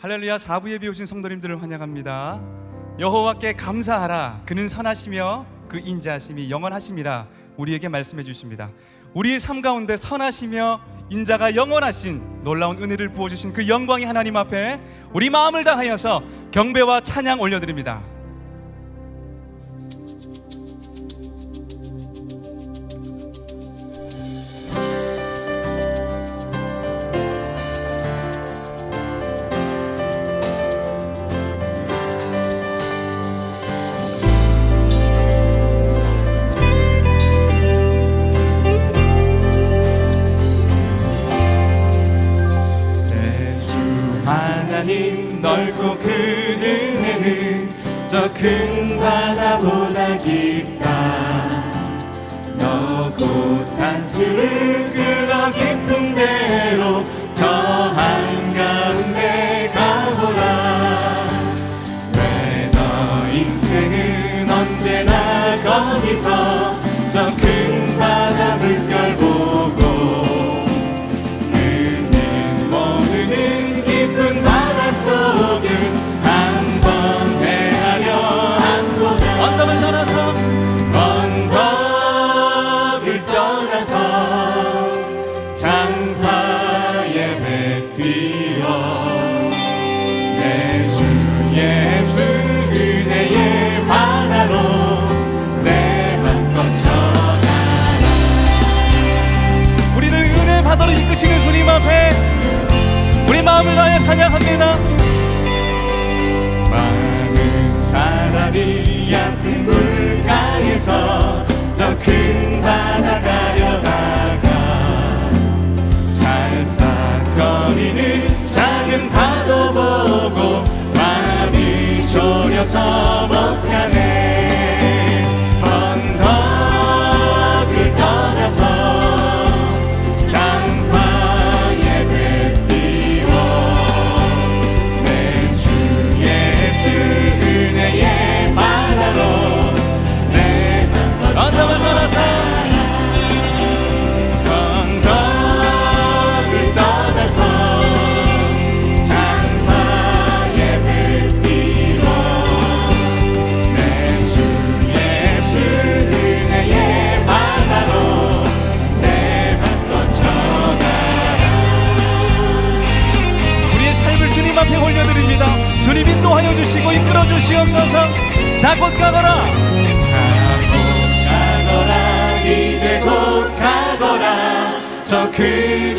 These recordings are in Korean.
할렐루야 사부 예비 오신 성도님들을 환영합니다. 여호와께 감사하라. 그는 선하시며 그 인자하심이 영원하심이라 우리에게 말씀해 주십니다. 우리의 삶 가운데 선하시며 인자가 영원하신 놀라운 은혜를 부어 주신 그 영광이 하나님 앞에 우리 마음을 다하여서 경배와 찬양 올려 드립니다. 않고 그 은혜는 저 큰 바다보다 깊다. 버리는 작은 파도 보고 바람이 졸여서 어떻게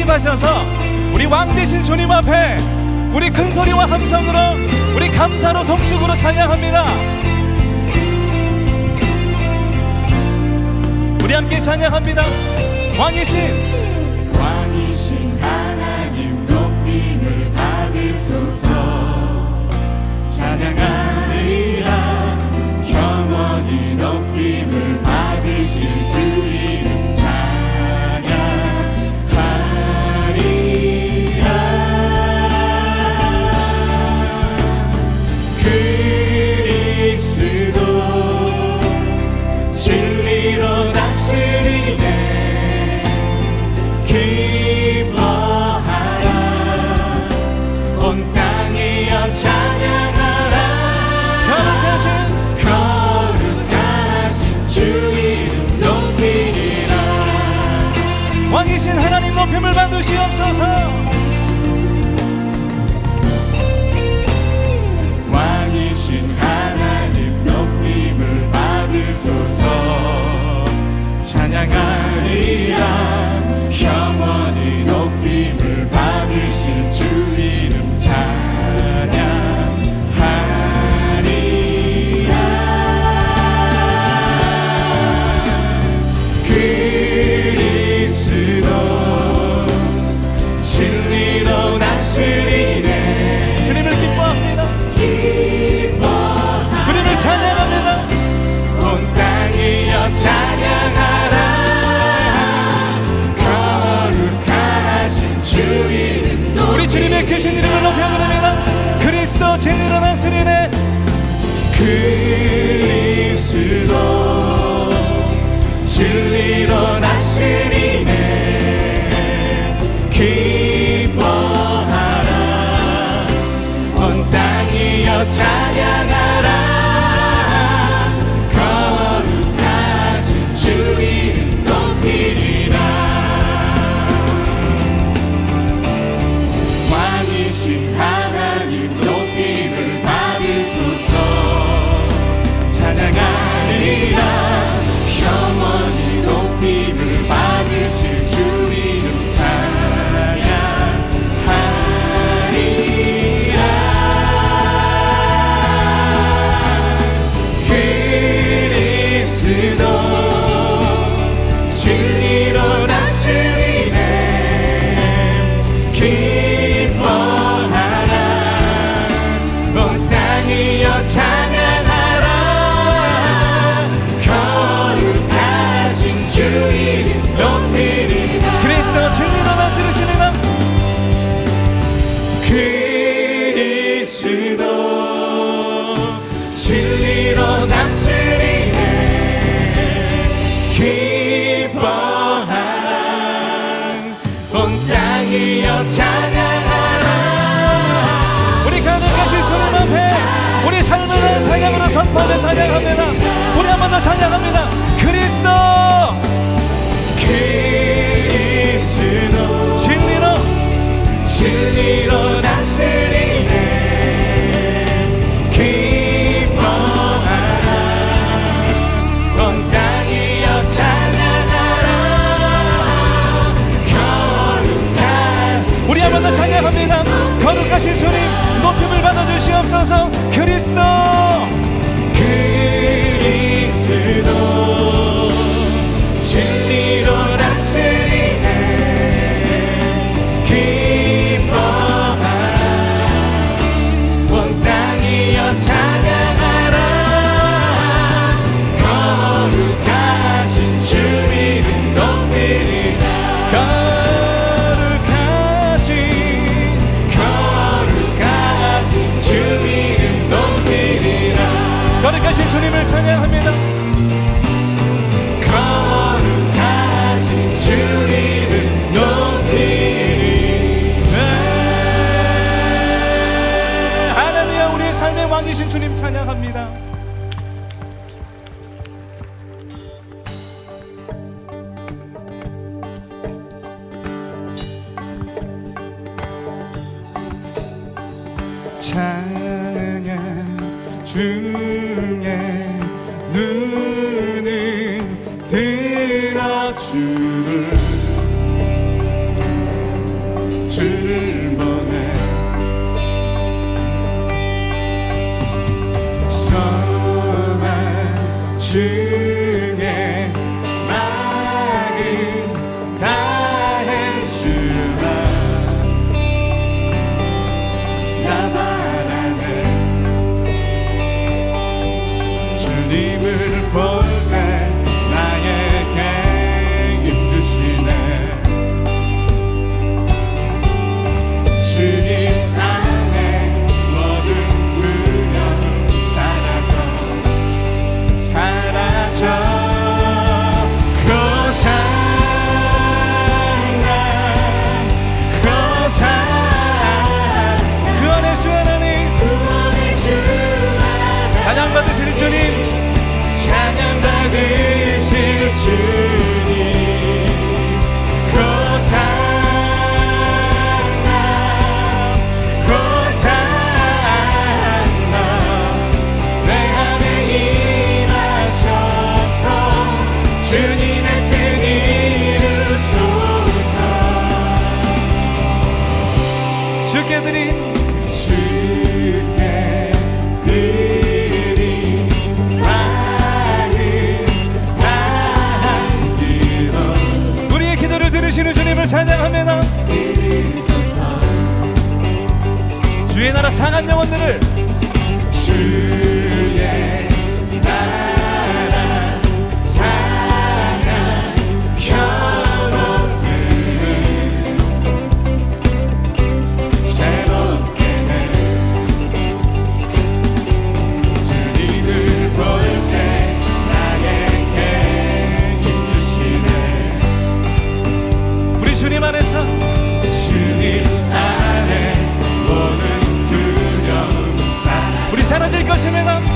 영입하셔서 우리 왕 대신 주님 앞에 우리 큰 소리와 함성으로 우리 감사로 송축으로 찬양합니다. 우리 함께 찬양합니다. 왕이신 왕이신 하나님 높임을 받으소서 찬양하리라 영원히 높임을 받으실 주님 上车。 향이여 찬양하라. 우리 가난과 실천을 앞에 우리 삶을 찬양으로 선포하며 찬양합니다. 우리 한 번 더 찬양합니다. 그리스도 그리스도. 진리로 진리로 다스리 찬양합니다. 거룩하신 주님 높임을 받아주시옵소서. 그리스도! 왕이신 주님 찬양합니다. 찬양 받으시는 주님. 찬양합니다 주의 나라 상한 영혼들을 사라질 것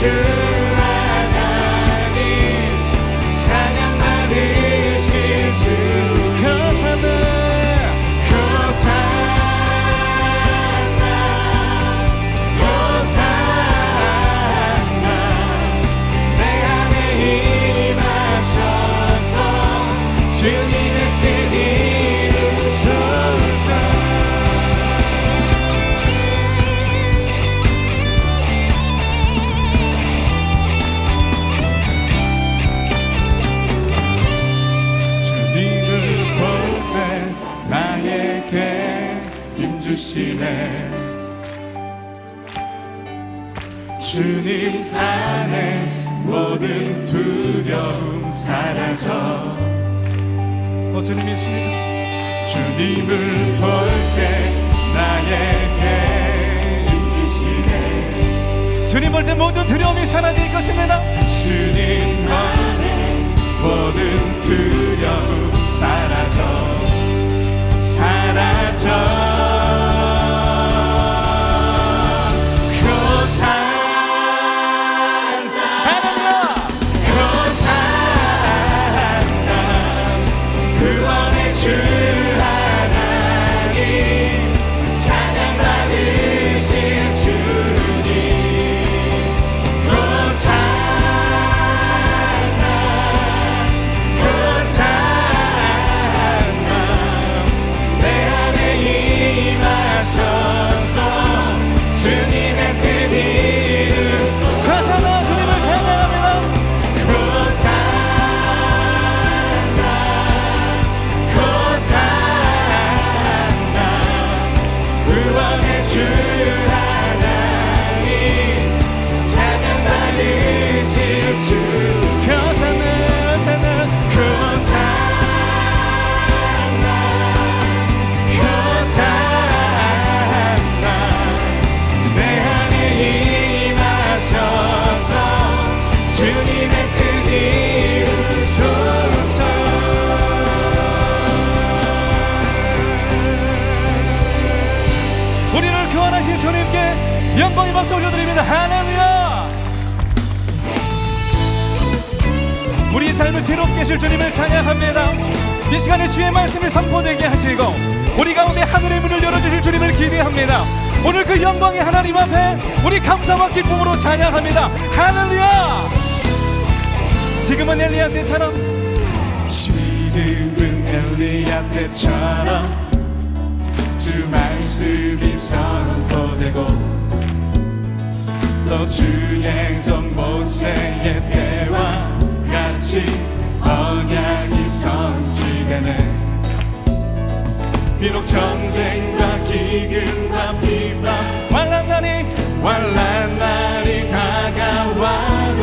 왕 주시네. 주님 안에 모든 두려움 사라져. 어, 주님 있습니다. 주님을 볼 때 나에게 힘주시네. 주님 볼 때 모든 두려움이 사라질 것입니다. 주님 안에 모든 두려움 사라져. 사라져 삶을 새롭게 하실 주님을 찬양합니다. 이 시간에 주의 말씀이 선포되게 하시고 우리 가운데 하늘의 문을 열어주실 주님을 기대합니다. 오늘 그 영광의 하나님 앞에 우리 감사와 기쁨으로 찬양합니다. 할렐루야! 지금은 엘리야 때처럼 지금은 엘리야 때처럼 주 말씀이 선포되고 또 주행전 모세의 때와 같이 언약이 성취되네. 비록 전쟁과 기근과 비방 환란 날이 환란 날이 다가와도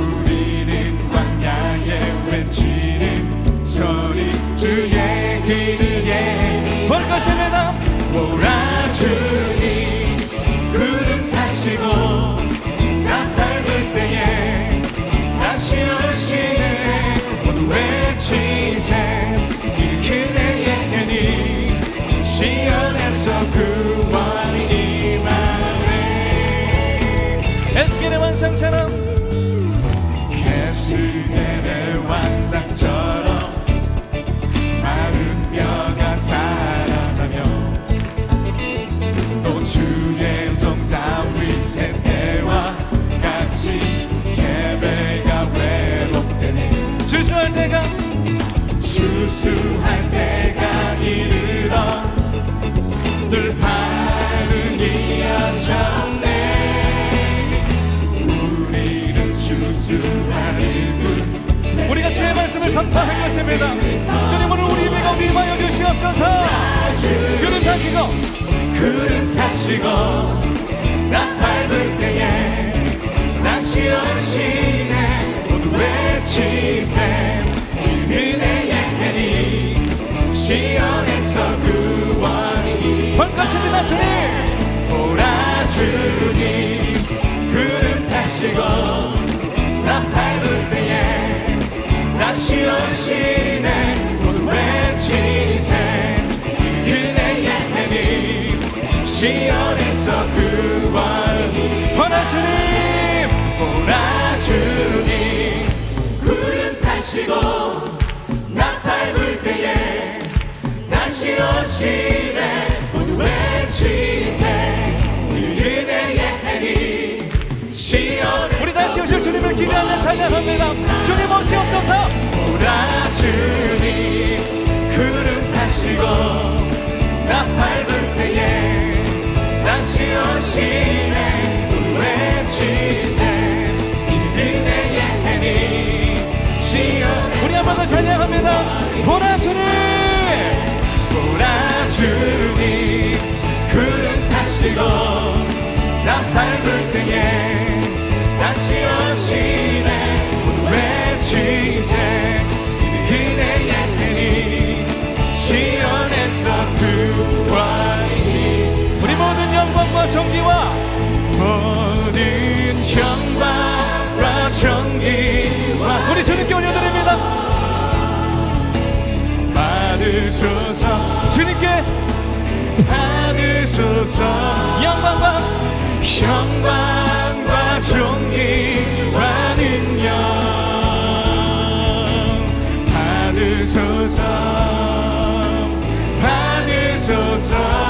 우리는 광야에 외치는 소리 주의 길을 예볼 것입니다. 몰아 수수할 때가 이르러 들판은 이어졌네 우리는 수수할 일꾼 우리가 주의 말씀을 선포할 것입니다. 주님 오늘 우리 예배 가운데 임하여 주시옵소서. 그는 타시고 구름 타시고 반갑습니다 주님. 오라 주님 구름 타시고 나 밟을 때에 다시 오시네 모두 외치세 이 은혜의 해니 시연에서 구원이 번화 주님. 오라 주님 구름 타시고 나 밟을 때에 다시 오시네 기대하며 찬양합니다. 주님 오시옵소서. 오라 주님 구름 타시고 나 밟을 때에 다시 오시네 외치세 이 은혜의 해니 시연에서 우리 한번 더 찬양합니다. 보라 주님. 오라 주님 구름 타시고 나 밟을 때에 존귀와 모든 영광과 정기와 우리 주님께 올려드립니다. 받으소서 주님께 받으소서 영광과 영광과 존귀와 능력 받으소서 받으소서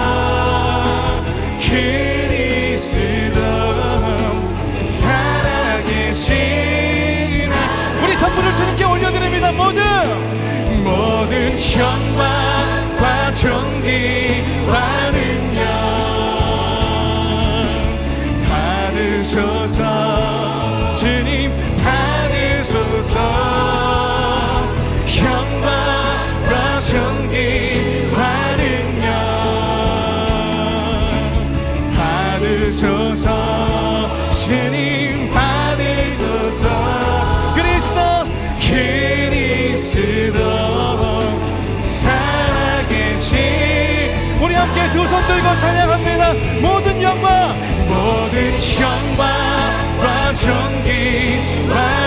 올려드립니다. 모든 모든 영광과 존귀와 손 들고 찬양합니다. 모든 영광. 모든 영광과 존귀와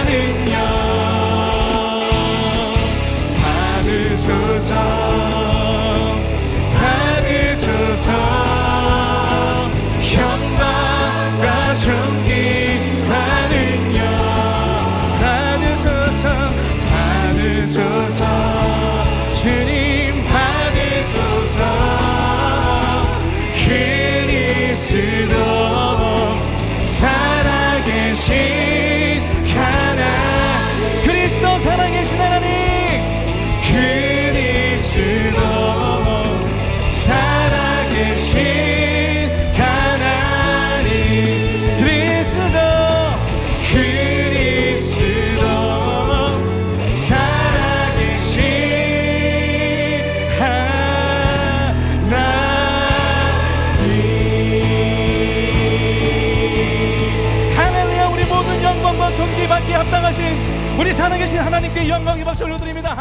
우리 살아계신 하나님께 영광의 박수 올려드립니다.